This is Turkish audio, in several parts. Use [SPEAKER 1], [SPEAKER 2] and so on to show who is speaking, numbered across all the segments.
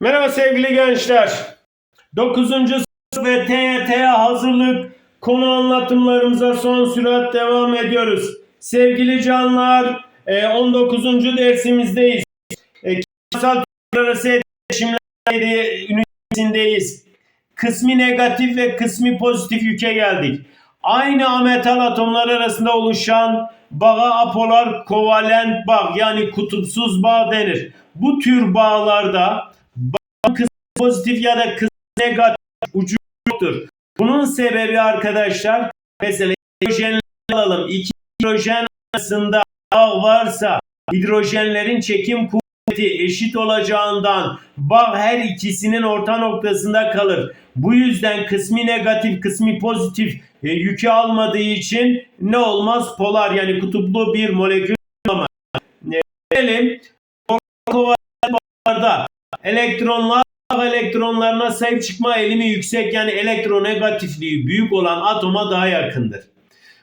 [SPEAKER 1] Merhaba sevgili gençler. 9. sınıf ve TYT'ye hazırlık konu anlatımlarımıza son sürat devam ediyoruz. Sevgili canlar e, 19. dersimizdeyiz. E, Kimyasal arası etkileşimler ünitemizdeyiz. Kısmi negatif ve kısmi pozitif yüke geldik. Aynı ametal atomlar arasında oluşan bağa apolar kovalent bağ yani kutupsuz bağ denir. Bu tür bağlarda pozitif ya da kız negatif ucu yoktur. Bunun sebebi arkadaşlar mesela hidrojenleri alalım. İki hidrojen arasında bağ varsa hidrojenlerin çekim kuvveti eşit olacağından bağ her ikisinin orta noktasında kalır. Bu yüzden kısmi negatif kısmi pozitif e, yükü almadığı için ne olmaz? Polar yani kutuplu bir molekül olamaz. E, Gelelim elektronlar elektronlarına sahip çıkma eğilimi yüksek yani elektronegatifliği büyük olan atoma daha yakındır.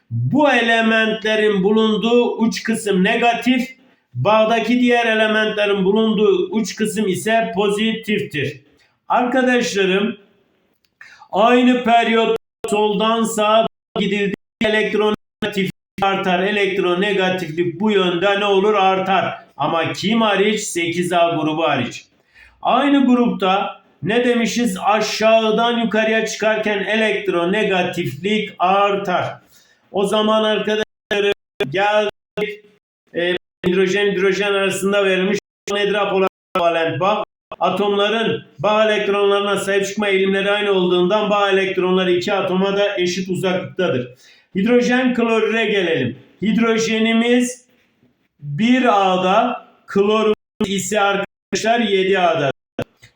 [SPEAKER 1] Bu elementlerin bulunduğu uç kısım negatif, bağdaki diğer elementlerin bulunduğu uç kısım ise pozitiftir. Arkadaşlarım aynı periyot soldan sağa gidildiği elektronegatiflik artar. Elektronegatiflik bu yönde ne olur artar. Ama kim hariç? 8A grubu hariç. Aynı grupta ne demişiz? Aşağıdan yukarıya çıkarken elektronegatiflik artar. O zaman arkadaşlar geldik. E, hidrojen hidrojen arasında verilmiş nedir apolar kovalent bağ. Atomların bağ elektronlarına sahip çıkma eğilimleri aynı olduğundan bağ elektronları iki atoma da eşit uzaklıktadır. Hidrojen klorüre gelelim. Hidrojenimiz 1A'da, klorumuz ise arkadaşlar 7A'da.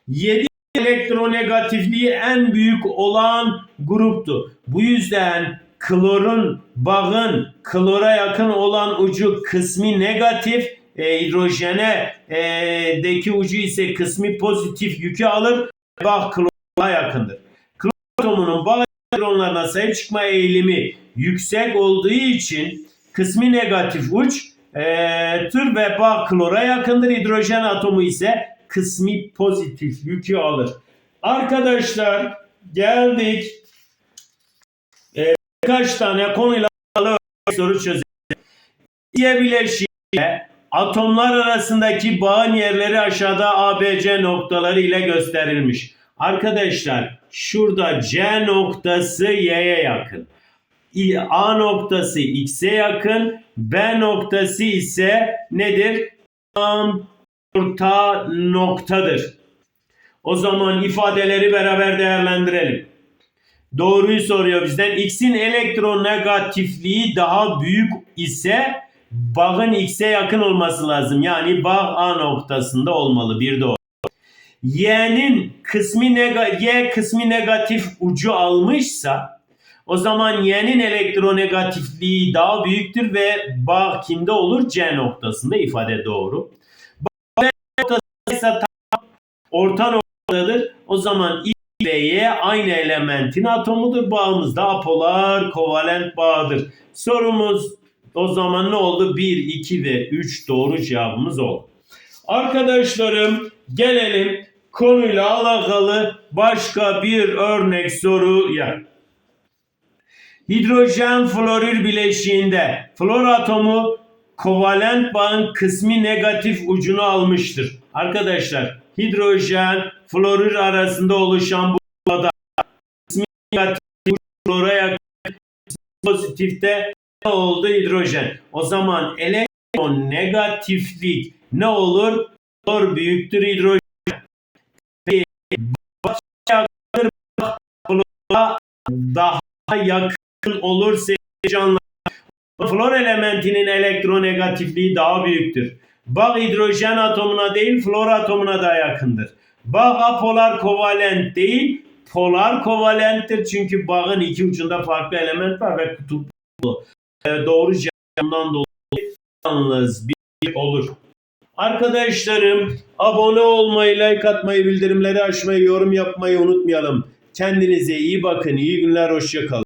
[SPEAKER 1] 7 elektronegatifliği en büyük olan gruptu. Bu yüzden klorun, bağın klora yakın olan ucu kısmi negatif, e, hidrojene e, deki ucu ise kısmi pozitif yükü alır. Bağ klora yakındır. Klor atomunun bağ elektronlarına sahip çıkma eğilimi yüksek olduğu için kısmi negatif uç e, tır ve bağ klora yakındır. Hidrojen atomu ise kısmi pozitif yükü alır. Arkadaşlar geldik. Ee, birkaç tane konuyla alakalı soru çözelim. İkiye bileşiğe atomlar arasındaki bağın yerleri aşağıda ABC noktaları ile gösterilmiş. Arkadaşlar şurada C noktası Y'ye yakın. A noktası X'e yakın. B noktası ise nedir? Tam orta noktadır. O zaman ifadeleri beraber değerlendirelim. Doğruyu soruyor bizden. X'in elektronegatifliği daha büyük ise bağın X'e yakın olması lazım. Yani bağ A noktasında olmalı. Bir doğru. Y'nin kısmi nega Y kısmi negatif ucu almışsa o zaman Y'nin elektronegatifliği daha büyüktür ve bağ kimde olur? C noktasında ifade doğru. B noktası ise tam orta noktadır. O zaman X ve Y aynı elementin atomudur. Bağımız da apolar kovalent bağdır. Sorumuz o zaman ne oldu? 1, 2 ve 3 doğru cevabımız oldu. Arkadaşlarım gelelim konuyla alakalı başka bir örnek soruya. Hidrojen florür bileşiğinde flor atomu kovalent bağın kısmi negatif ucunu almıştır. Arkadaşlar hidrojen florür arasında oluşan bu bağda kısmi negatif flora yakın pozitifte ne oldu hidrojen? O zaman elektron negatiflik ne olur? Flor büyüktür hidrojen. Peki, flora daha yakın olur sevgili canlılar. Flor elementinin elektronegatifliği daha büyüktür. Bağ hidrojen atomuna değil flor atomuna da yakındır. Bağ apolar kovalent değil polar kovalenttir. Çünkü bağın iki ucunda farklı element var ve kutuplu. Ee, doğru cevabından dolayı yalnız bir olur. Arkadaşlarım abone olmayı, like atmayı, bildirimleri açmayı, yorum yapmayı unutmayalım. Kendinize iyi bakın. İyi günler, hoşça kalın.